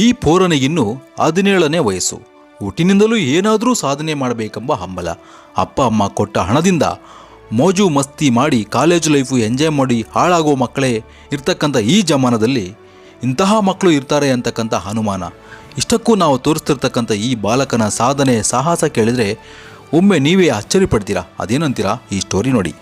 ಈ ಪೋರನಿಗಿನ್ನು ಹದಿನೇಳನೇ ವಯಸ್ಸು. ಹುಟ್ಟಿನಿಂದಲೂ ಏನಾದರೂ ಸಾಧನೆ ಮಾಡಬೇಕೆಂಬ ಹಂಬಲ. ಅಪ್ಪ, ಅಮ್ಮ ಕೊಟ್ಟ ಹಣದಿಂದ ಮೋಜು ಮಸ್ತಿ ಮಾಡಿ ಕಾಲೇಜು ಲೈಫು ಎಂಜಾಯ್ ಮಾಡಿ ಹಾಳಾಗುವ ಮಕ್ಕಳೇ ಇರ್ತಕ್ಕಂಥ ಈ ಜಮಾನದಲ್ಲಿ ಇಂತಹ ಮಕ್ಕಳು ಇರ್ತಾರೆ ಅಂತಕ್ಕಂಥ ಅನುಮಾನ. ಇಷ್ಟಕ್ಕೂ ನಾವು ತೋರಿಸ್ತಿರ್ತಕ್ಕಂಥ ಈ ಬಾಲಕನ ಸಾಧನೆ ಸಾಹಸ ಕೇಳಿದರೆ ಒಮ್ಮೆ ನೀವೇ ಅಚ್ಚರಿ ಪಡ್ತೀರಾ ಅದೇನಂತೀರಾ? ಈ ಸ್ಟೋರಿ ನೋಡಿ.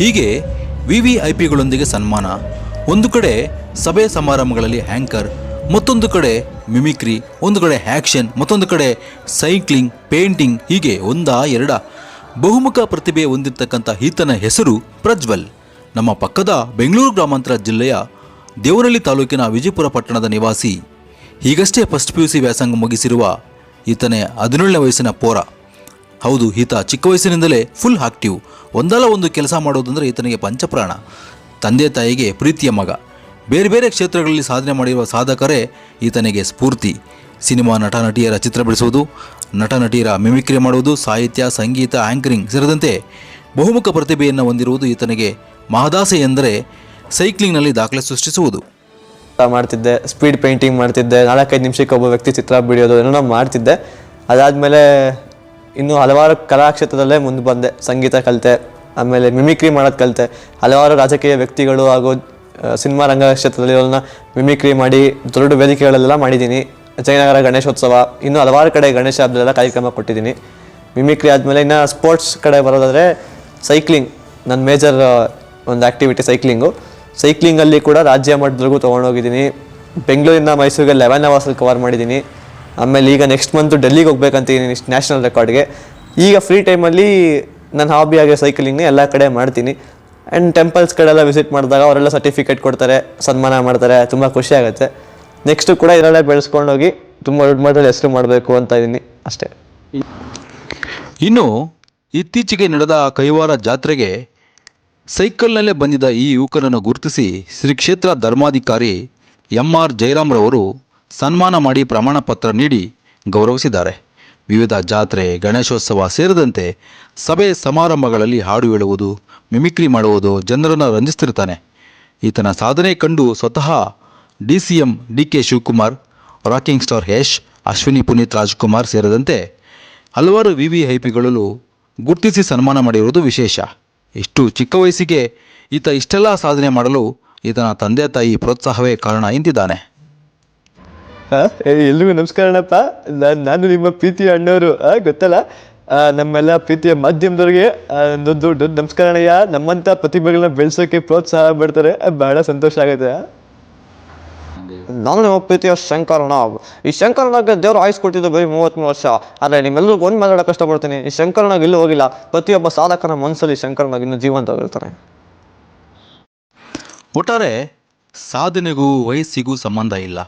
ಹೀಗೆ ವಿ ವಿ ಐ ಪಿಗಳೊಂದಿಗೆ ಸನ್ಮಾನ, ಒಂದು ಕಡೆ ಸಭೆ ಸಮಾರಂಭಗಳಲ್ಲಿ ಹ್ಯಾಂಕರ್ ಮತ್ತೊಂದು ಕಡೆ ಮಿಮಿಕ್ರಿ, ಒಂದು ಕಡೆ ಆ್ಯಕ್ಷನ್, ಮತ್ತೊಂದು ಕಡೆ ಸೈಕ್ಲಿಂಗ್, ಪೇಂಟಿಂಗ್, ಹೀಗೆ ಒಂದಾ ಎರಡ ಬಹುಮುಖ ಪ್ರತಿಭೆ ಹೊಂದಿರತಕ್ಕಂಥ ಈತನ ಹೆಸರು ಪ್ರಜ್ವಲ್. ನಮ್ಮ ಪಕ್ಕದ ಬೆಂಗಳೂರು ಗ್ರಾಮಾಂತರ ಜಿಲ್ಲೆಯ ದೇವನಹಳ್ಳಿ ತಾಲೂಕಿನ ವಿಜಯಪುರ ಪಟ್ಟಣದ ನಿವಾಸಿ. ಈಗಷ್ಟೇ ಫಸ್ಟ್ ಪಿ ಯು ಸಿ ವ್ಯಾಸಂಗ ಮುಗಿಸಿರುವ ಈತನೇ ಹದಿನೇಳನೇ ವಯಸ್ಸಿನ ಪೋರ. ಹೌದು, ಈತ ಚಿಕ್ಕ ವಯಸ್ಸಿನಿಂದಲೇ ಫುಲ್ ಆಕ್ಟಿವ್ ಒಂದಲ್ಲ ಒಂದು ಕೆಲಸ ಮಾಡೋದಂದರೆ ಈತನಿಗೆ ಪಂಚಪ್ರಾಣ. ತಂದೆ ತಾಯಿಗೆ ಪ್ರೀತಿಯ ಮಗ. ಬೇರೆ ಬೇರೆ ಕ್ಷೇತ್ರಗಳಲ್ಲಿ ಸಾಧನೆ ಮಾಡಿರುವ ಸಾಧಕರೇ ಈತನಿಗೆ ಸ್ಫೂರ್ತಿ. ಸಿನಿಮಾ ನಟ ನಟಿಯರ ಚಿತ್ರ ಬಿಡಿಸುವುದು ನಟ ನಟಿಯರ ಮಿಮಿಕ್ರಿ ಮಾಡುವುದು, ಸಾಹಿತ್ಯ, ಸಂಗೀತ ಆ್ಯಂಕರಿಂಗ್ ಸೇರಿದಂತೆ ಬಹುಮುಖ ಪ್ರತಿಭೆಯನ್ನು ಹೊಂದಿರುವುದು ಈತನಿಗೆ ಮಹದಾಸೆ ಎಂದರೆ ಸೈಕ್ಲಿಂಗ್ನಲ್ಲಿ ದಾಖಲೆ ಸೃಷ್ಟಿಸುವುದು. ಮಾಡ್ತಿದ್ದೆ ಸ್ಪೀಡ್ ಪೇಂಟಿಂಗ್ ಮಾಡ್ತಿದ್ದೆ, ನಾಲ್ಕೈದು ನಿಮಿಷಕ್ಕೆ ಒಬ್ಬ ವ್ಯಕ್ತಿ ಚಿತ್ರ ಬಿಡಿಯೋದು ಏನೋ ಮಾಡ್ತಿದ್ದೆ. ಅದಾದಮೇಲೆ ಇನ್ನೂ ಹಲವಾರು ಕಲಾಕ್ಷೇತ್ರದಲ್ಲೇ ಮುಂದೆ ಬಂದೆ. ಸಂಗೀತ ಕಲಿತೆ, ಆಮೇಲೆ ಮಿಮಿಕ್ರಿ ಮಾಡೋದು ಕಲಿತೆ. ಹಲವಾರು ರಾಜಕೀಯ ವ್ಯಕ್ತಿಗಳು ಹಾಗೂ ಸಿನಿಮಾ ರಂಗ ಕ್ಷೇತ್ರದಲ್ಲಿ ಅವ್ರನ್ನ ಮಿಮಿಕ್ರಿ ಮಾಡಿ, ದೊಡ್ಡ ವೇದಿಕೆಗಳಲ್ಲೆಲ್ಲ ಮಾಡಿದ್ದೀನಿ. ಜಯನಗರ ಗಣೇಶೋತ್ಸವ, ಇನ್ನು ಹಲವಾರು ಕಡೆ ಗಣೇಶ ಹಬ್ಬದಲ್ಲೆಲ್ಲ ಕಾರ್ಯಕ್ರಮ ಕೊಟ್ಟಿದ್ದೀನಿ. ಮಿಮಿಕ್ರಿ ಆದಮೇಲೆ ಇನ್ನು ಸ್ಪೋರ್ಟ್ಸ್ ಕಡೆ ಬರೋದಾದರೆ ಸೈಕ್ಲಿಂಗ್ ನನ್ನ ಮೇಜರ್ ಒಂದು ಆ್ಯಕ್ಟಿವಿಟಿ ಸೈಕ್ಲಿಂಗು ಸೈಕ್ಲಿಂಗಲ್ಲಿ ಕೂಡ ರಾಜ್ಯ ಮಟ್ಟದವರೆಗೂ ತೊಗೊಂಡೋಗಿದ್ದೀನಿ. ಬೆಂಗಳೂರಿಂದ ಮೈಸೂರಿಗೆ ಲೆವೆನ್ ಅವರ್ಸಲ್ಲಿ ಕವರ್ ಮಾಡಿದ್ದೀನಿ. ಆಮೇಲೆ ಈಗ ನೆಕ್ಸ್ಟ್ ಮಂತ್ ಡೆಲ್ಲಿಗೆ ಹೋಗ್ಬೇಕಂತಿದ್ದೀನಿ ನ್ಯಾಷನಲ್ ರೆಕಾರ್ಡ್ಗೆ ಈಗ ಫ್ರೀ ಟೈಮಲ್ಲಿ ನನ್ನ ಹಾಬಿ ಆಗಿ ಸೈಕ್ಲಿಂಗ್ನ ಎಲ್ಲ ಕಡೆ ಮಾಡ್ತೀನಿ. ಆ್ಯಂಡ್ ಟೆಂಪಲ್ಸ್ ಕಡೆಲ್ಲ ವಿಸಿಟ್ ಮಾಡಿದಾಗ ಅವರೆಲ್ಲ ಸರ್ಟಿಫಿಕೇಟ್ ಕೊಡ್ತಾರೆ, ಸನ್ಮಾನ ಮಾಡ್ತಾರೆ, ತುಂಬ ಖುಷಿ ಆಗುತ್ತೆ. ನೆಕ್ಸ್ಟು ಕೂಡ ಇದರಲ್ಲೇ ಬೆಳೆಸ್ಕೊಂಡೋಗಿ ತುಂಬ ದೊಡ್ಡ ಮಟ್ಟದಲ್ಲಿ ಹೆಸರು ಮಾಡಬೇಕು ಅಂತ ಇದ್ದೀನಿ ಅಷ್ಟೇ. ಇನ್ನು ಇತ್ತೀಚೆಗೆ ನಡೆದ ಕೈವಾರ ಜಾತ್ರೆಗೆ ಸೈಕಲ್ನಲ್ಲೇ ಬಂದಿದ್ದ ಈ ಯುವಕನನ್ನು ಗುರುತಿಸಿ ಶ್ರೀ ಕ್ಷೇತ್ರ ಧರ್ಮಾಧಿಕಾರಿ ಎಂ ಆರ್ ಜಯರಾಮ್ರವರು ಸನ್ಮಾನ ಮಾಡಿ ಪ್ರಮಾಣ ಪತ್ರ ನೀಡಿ ಗೌರವಿಸಿದ್ದಾರೆ. ವಿವಿಧ ಜಾತ್ರೆ, ಗಣೇಶೋತ್ಸವ ಸೇರಿದಂತೆ ಸಭೆ ಸಮಾರಂಭಗಳಲ್ಲಿ ಹಾಡು ಹೇಳುವುದು, ಮಿಮಿಕ್ರಿ ಮಾಡುವುದು ಜನರನ್ನು ರಂಜಿಸ್ತಿರ್ತಾನೆ ಈತನ ಸಾಧನೆ ಕಂಡು ಸ್ವತಃ D C M D K Shivakumar, rocking star Yash, Ashwini Puneeth Rajkumar ಸೇರಿದಂತೆ ಹಲವಾರು ವಿ ವಿ ಐ ಪಿಗಳಲ್ಲೂ ಗುರುತಿಸಿ ಸನ್ಮಾನ ಮಾಡಿರುವುದು ವಿಶೇಷ. ಇಷ್ಟು ಚಿಕ್ಕ ವಯಸ್ಸಿಗೆ ಈತ ಇಷ್ಟೆಲ್ಲ ಸಾಧನೆ ಮಾಡಲು ಈತನ ತಂದೆ ತಾಯಿ ಪ್ರೋತ್ಸಾಹವೇ ಕಾರಣ ಎಂದಿದ್ದಾನೆ. ಎಲ್ರಿಗೂ ನಮಸ್ಕಾರನಪ್ಪ. ನಾನು ನಾನು ನಿಮ್ಮ ಪ್ರೀತಿಯ ಅಣ್ಣವರು ಗೊತ್ತಲ್ಲ? ನಮ್ಮೆಲ್ಲ ಪ್ರೀತಿಯ ಮಾಧ್ಯಮದವ್ರಿಗೆ ದೊಡ್ಡ ದೊಡ್ಡ ನಮ್ಮಂತ ನಮ್ಮಂಥ ಪ್ರತಿಭೆಗಳನ್ನ ಬೆಳೆಸೋಕೆ ಪ್ರೋತ್ಸಾಹ ಮಾಡ್ತಾರೆ. ಬಹಳ ಸಂತೋಷ ಆಗುತ್ತೆ. ನಾನು ನಿಮ್ಮ ಪ್ರೀತಿಯ ಶಂಕರಣ ಈ ಶಂಕರಣಗೆ ದೇವರು ಆಯಿಸ್ಕೊಟ್ಟಿದ್ದು ಬರೀ ಮೂವತ್ತ್ಮೂರು ವರ್ಷ. ಆದರೆ ನಿಮ್ಮೆಲ್ಲರಿಗೂ ಒಂದು ಮಾತಾಡೋ ಕಷ್ಟಪಡ್ತೀನಿ. ಈ ಶಂಕರನಾಗ ಇಲ್ಲೂ ಹೋಗಿಲ್ಲ. ಪ್ರತಿಯೊಬ್ಬ ಸಾಧಕನ ಮನಸ್ಸಲ್ಲಿ ಶಂಕರನಾಗ ಇನ್ನೂ ಜೀವಂತವಾಗಿರ್ತಾನೆ ಒಟ್ಟಾರೆ ಸಾಧನೆಗೂ ವಯಸ್ಸಿಗೂ ಸಂಬಂಧ ಇಲ್ಲ.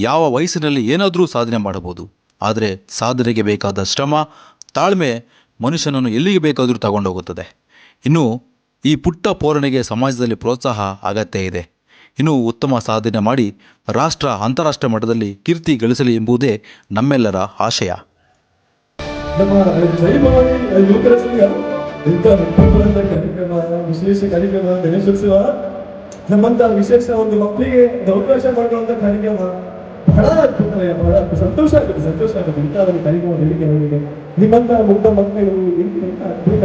ಯಾವ ವಯಸ್ಸಿನಲ್ಲಿ ಏನಾದರೂ ಸಾಧನೆ ಮಾಡಬಹುದು. ಆದರೆ ಸಾಧನೆಗೆ ಬೇಕಾದ ಶ್ರಮ, ತಾಳ್ಮೆ ಮನುಷ್ಯನನ್ನು ಎಲ್ಲಿಗೆ ಬೇಕಾದರೂ ತಗೊಂಡೋಗುತ್ತದೆ. ಇನ್ನು ಈ ಪುಟ್ಟ ಪೋರಣೆಗೆ ಸಮಾಜದಲ್ಲಿ ಪ್ರೋತ್ಸಾಹ ಅಗತ್ಯ ಇದೆ. ಇನ್ನು ಉತ್ತಮ ಸಾಧನೆ ಮಾಡಿ ರಾಷ್ಟ್ರ, ಅಂತಾರಾಷ್ಟ್ರೀಯ ಮಟ್ಟದಲ್ಲಿ ಕೀರ್ತಿ ಗಳಿಸಲಿ ಎಂಬುದೇ ನಮ್ಮೆಲ್ಲರ ಆಶಯ. ನಮ್ಮಂತ ವಿಶೇಷ ಒಂದು ಮಕ್ಕಳಿಗೆ ಅವಕಾಶ ಮಾಡುವಂತ ಕಾರ್ಯಕ್ರಮ. ಬಹಳ ಅದ್ಭುತ ಬಹಳ ಸಂತೋಷ ಆಗುತ್ತೆ ಸಂತೋಷ ಆಗುತ್ತೆ ಇಂಥ ಒಂದು ಕಾರ್ಯಕ್ರಮ ಬೆಳಿಗ್ಗೆ ನನಗೆ ನಿಮ್ಮಂತ ಮುಗ್ಧ ಮಕ್ಕಳು ಇಂಥ ಅದ್ಭುತ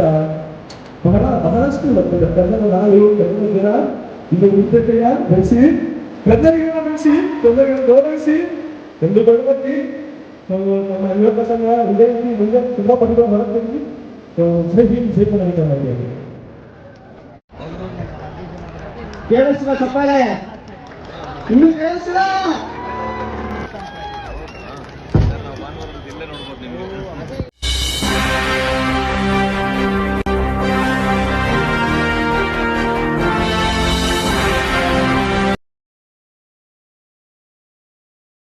ಬಹಳ ಬಹಳಷ್ಟು ಬರ್ತದೆ ಕನ್ನಡ ಇದು ಬೆಳೆಸಿ ಕನ್ನಡಿಗರನ್ನ ಬೆಳೆಸಿ ಕನ್ನಡಿಗರನ್ನ ಗೌರವಿಸಿ ಎಂದು ನಾವು ನಮ್ಮ ಯುವಕ ಸಂಘ ಮುಂದೆ ತುಂಬಾ ಪಡೆದುಕೊಂಡು ಬರುತ್ತೀವಿ ಜೈ ಹಿಂದ್ ಜೈ ಕನ್ನಡ ಮಾಡಿದ್ದೀವಿ ಕೇಳಿಸ್ತಿಲ್ಲ ಚಪ್ಪಾಳೆ ಇನ್ನು ಕೇಳಿಸ್ತಿಲ್ಲ